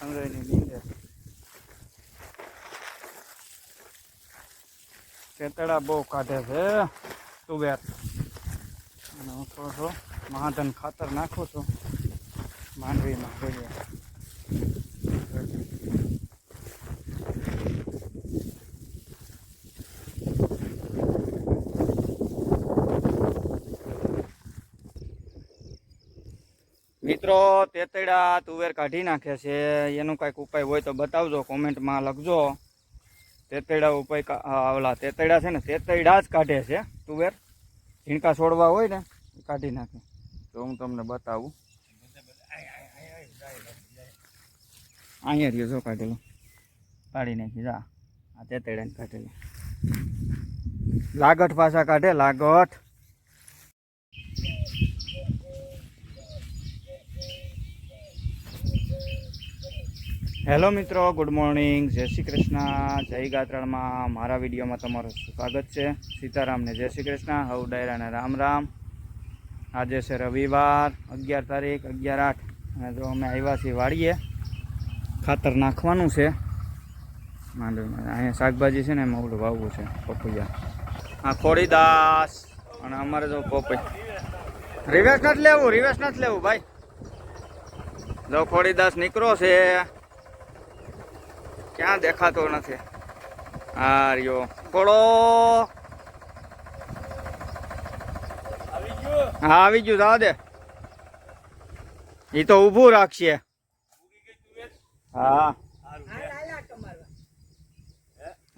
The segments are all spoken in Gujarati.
અંગ્રેજી નીંદે કેતડા બહુ કાઢે છે તુવેર અને હું થોડો થોડો મહાધન ખાતર નાખું છું. માંડવીમાં જોઈએ મિત્રો, તેતડા તુવેર કાઢી નાખે છે. એનું કાંઈક ઉપાય હોય તો બતાવજો, કોમેન્ટમાં લખજો. તેતડા ઉપાય ઓલા તેતડા છે ને, તેતડા જ કાઢે છે તુવેર. ઝીણકા છોડવા હોય ને કાઢી નાખે. તો હું તમને બતાવું. અહીંયા રહ્યો, જો કાઢેલું. કાઢી નાખી, જા. આ તેતડાને કાઢેલું. લાગઠ પાછા કાઢે, લાગઠ. હેલો મિત્રો, ગુડ મોર્નિંગ. જય શ્રી કૃષ્ણ. જય ગાત્રાળમાં મારા વિડીયોમાં તમારું સ્વાગત છે. સીતારામને જય શ્રી કૃષ્ણ. હવ ડાયરાને રામ રામ. આજે છે રવિવાર, અગિયાર તારીખ, અગિયાર આઠ. અને જો અમે આવ્યા છીએ વાડીએ, ખાતર નાખવાનું છે. અહીંયા શાકભાજી છે ને એમાં ઓલું વાવવું છે, પપૈયા. હા ખોડીદાસ. અને અમારે જો પપૈ રિવેશ નથી લેવું, રિવેશ નથી લેવું, ભાઈ. જો ખોડીદાસ નીકળો છે ક્યાં દેખાતો નથી. આ રહ્યો. હા, આવી ગયું દાદે એ તો ઊભું રાખશે. હા.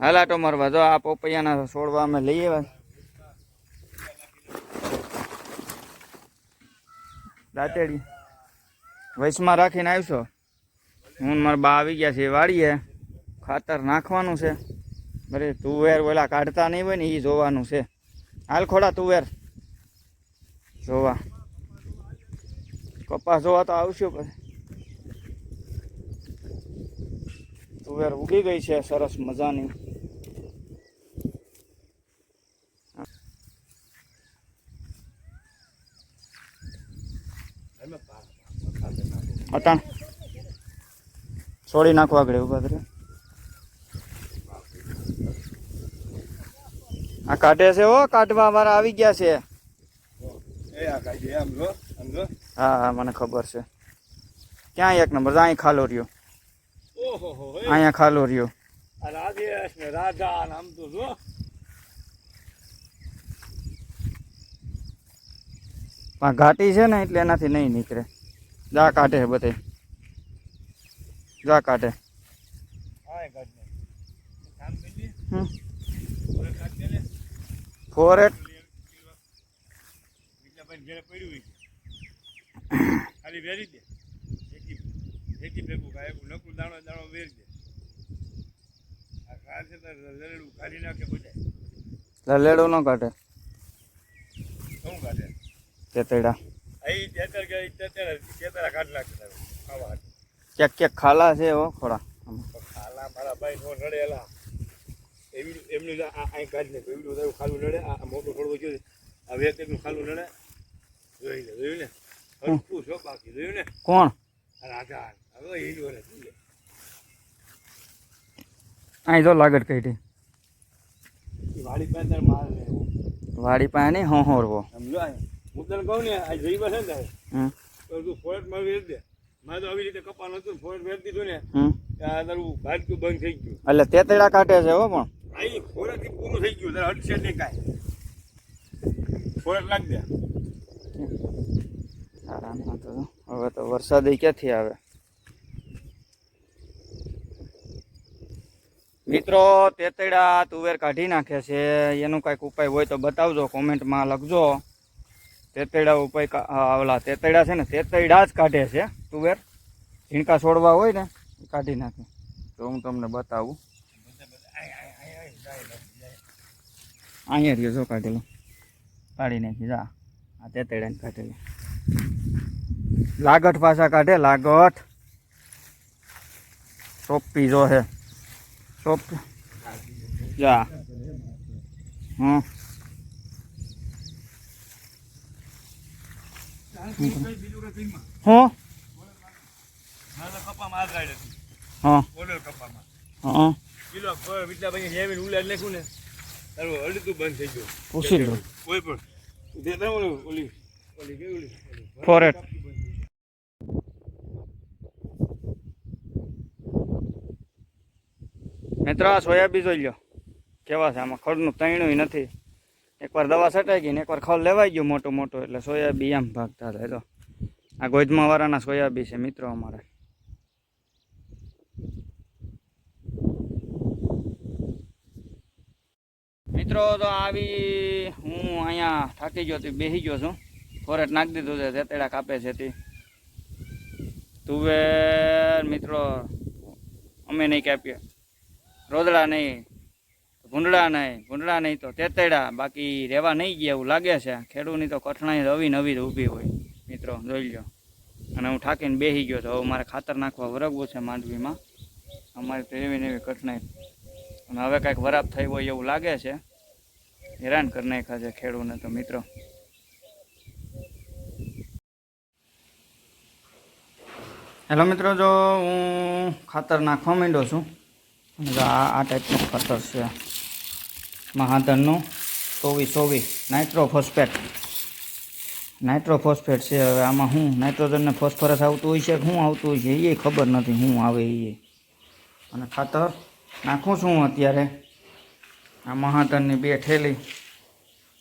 હલાટો મારવા. જો આ પોપૈયાના છોડવા અમે લઈએ દાંતેડી. વૈશમાં રાખીને આવશો? હું મારા બા આવી ગયા છે વાડીએ. ખાતર નાખવાનું છે. બરે તુવેર ઓલા કાઢતા નહીં હોય ને એ જોવાનું છે. હાલ ખોડા તુવેર. જોવા. કપાસ જોવા તો આવશું પછી તુવેર ઉગી ગઈ છે, સરસ મજાની. અટાણ. છોડી નાખવા આગળ, ઊભા કરે. આ કાઢે છે હો કાઢવા અમારા આવી ગયા છે. હા હા મને ખબર છે. ક્યાં એક નંબર અહીં ખાલો રહ્યો. અહીંયા ખાલો રહ્યો. રાજેશ ને રાજા આમ તો જો. પણ ઘાટી છે ને એટલે એનાથી નહીં નીકળે. જા કાઢે બધે. જા કાઢે હા કાઢ ને કામ કરી લે હમ. ઓરે કાઢ દે ને પડ્યું છે. ખાલી વેરી દે. એકી ભેગું નકરું દાણો દાણો વેરી દે. આ કાર છે તો લડેલું કાઢી નાખે બધા લલેડો ન કાઢે. શું કાઢે? તેતડા. અહીં તેતર ગઈ તેતર તેતરા કાઢી નાખે તારું. ખાવા ક્યાંક ક્યાંક ખાલા છે હો ખોડા ખાલા મારા ભાઈ નો નડેલા એવી એમનું અહીં કાઢી નાખ્યું એવડું તારું ખાલું નડે આ મોટો થોડું આ આ વેતરનું ખાલું નડે. જોઈ લે જોયું ને? હરખું છો બાકી જોયું ને? કોણ? રાજા હવે હિન્દુ અહીં જો લાગટ કઈ વાડી પાસે માર લે વાડી પાસે નહીં હોહોરવો સમજો આ હું તને કહું ને આ જઈ બસે ને તારે? તો તું ફોરેટમાં વેચ દે. મારે તો આવી રીતે કપા નતું ફોરેટ વેચ દીધું ને તારું ભાજતું બંધ થઈ ગયું. એટલે તેતડા કાઢે છે હો પણ. અહીં ફોરેટ પૂરું થઈ ગયું, તારે હટશે નહીં કાંઈ. ખોરાક લાગ દે. હવે તો વરસાદ ક્યાંથી આવે? મિત્રો, તેતડા તુવેર કાઢી નાખે છે. એનું કાંઈક ઉપાય હોય તો બતાવજો, કોમેન્ટમાં લખજો. તેતડા ઉપાય ઓલા તેતડા છે ને, તેતડા જ કાઢે છે તુવેર. ઝીણકા છોડવા હોય ને, કાઢી નાખે. તો હું તમને બતાવું. અહીંયા રહ્યો જો કાઢેલું. કાઢી નાખી જા. આ તેતડાને કાઢેલું. લાગઠ પાછા કાઢે લાગઠ. ટોપી જો હે. સોપ જા. હમ. હું. હા. તો હા. કિલો પર વિટલાભાઈ હેવીને ઉલાડ નાખ્યું ને. તારું અડધું બંધ થઈ ગયું. પૂછી લો. કોઈ પણ. તે ઓલી ઓલી ઓલી કેવી ઓલી? ઓલી ફોરેટ. મિત્રો આ સોયાબી જોઈ લો કેવા છે? આમાં ખડનું તૈણું નથી. એકવાર દવા છટાઈ ગઈ ને એકવાર ખડ લેવાઈ ગયું મોટો મોટો એટલે સોયાબી આમ ભાગતા થાય તો આ ગોધમા વાળાના સોયાબી છે મિત્રો અમારે. મિત્રો, તો આવી હું અહીંયા થાકી ગયો હતી બેસી ગયો છું. ફોરેટ નાખી દીધું છે તેતેડા કાપે છે તે. તુવેર, મિત્રો, અમે નહીં કાપીએ. રોદડા નહીં ભૂંડળા નહીં ભૂંડળા નહીં તો તેતેડા, બાકી રહેવા નહીં ગયા એવું લાગે છે. ખેડૂતની તો કઠણાઈ નવી નવી ઊભી હોય. મિત્રો, જોઈ લો અને હું થાકીને બેસી ગયો તો હવે મારે ખાતર નાખવા વરગવું છે માંડવીમાં. અમારી તો એવી ને એવી કઠણાઈ. અને હવે કાંઈક વરાપ થઈ હોય એવું લાગે છે. હેરાન કરી નાખ્યા છે ખેડૂને તો મિત્રો. હેલો મિત્રો, જો હું ખાતર નાખવા માંડ્યો છું આ આ ટાઈપનું ખાતર છે મહાધનનું ચોવીસ ચોવીસ નાઇટ્રો ફોસ્ફેટ નાઇટ્રો ફોસ્ફેટ છે, હવે આમાં શું નાઇટ્રોજન ને ફોસ્ફરસ આવતું હોય છે શું આવતું હોય છે, એ ખબર નથી શું આવે એ. અને ખાતર નાખું છું અત્યારે. આ મહાતનની બે ઠેલી.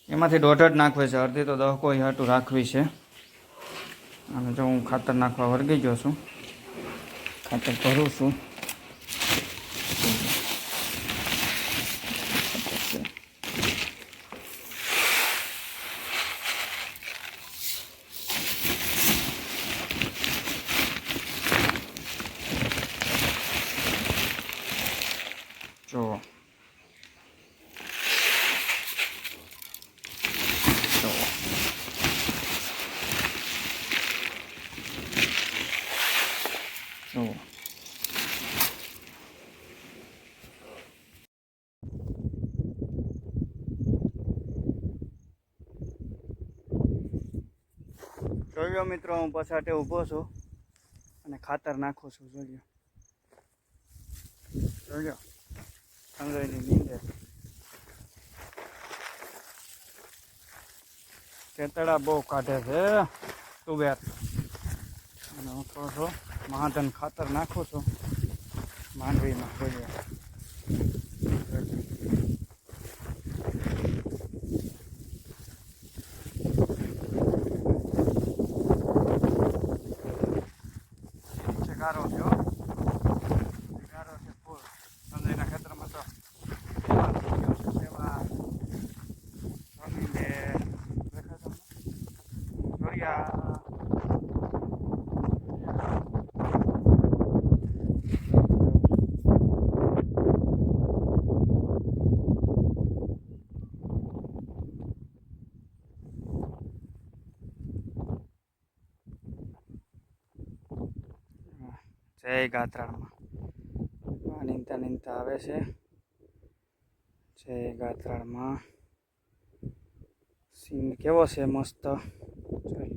એમાંથી દોઢ જ નાખવે છે. અડધી તો દહકો હાટું રાખવી છે. અને જો હું ખાતર નાખવા વર્ગી ગયો છું, ખાતર ભરું છું જો જો જો લો મિત્રો, હું પછાટે ઊભો છું અને ખાતર નાખું છું, જોઈ જોયો જોઈ નીંદર. કેતડા બહુ કાઢે છે તુબેર અને હું થોડો મહાધન ખાતર નાખું છું માંડવીમાં જોઈએ Garoto. જય ગાત્રાળમાં. નીંદતા નીંદતા આવે છે. જય ગાત્રાળમાં. સીન કેવો છે મસ્ત. જોઈ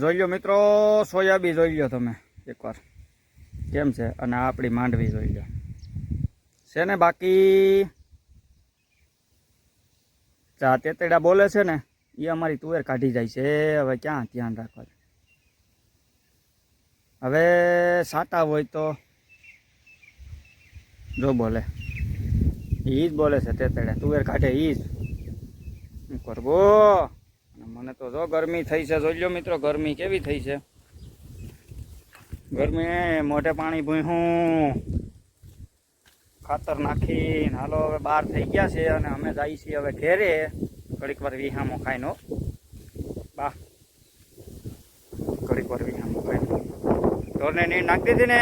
જોઈ લો મિત્રો સોયાબી જોઈ લો તમે એકવાર. કેમ છે? અને આપણી માંડવી જોઈ લો. છે ને બાકી? ચા તેતેડા બોલે છે ને, એ અમારી તુવેર કાઢી જાય છે. હવે ક્યાં ધ્યાન રાખવા હવે સાટા હોય તો જો બોલે. એ જ બોલે છે તેતેડા. તુવેર કાઢે એ જ. કરવો? મને તો જો ગરમી થઈ છે, જોઈ લો મિત્રો, ગરમી કેવી થઈ છે. ગરમી મોઢે પાણી ભૂહું ખાતર નાખીને હાલો હવે બહાર થઈ ગયા છે અને અમે જઈએ છીએ હવે ઘેરે. ઘડીક વાર વિહામો ખાઈનો બા. ઘડીક વાર વિહામો ખાઈને ઢોરને નીર નાખી દીધી ને?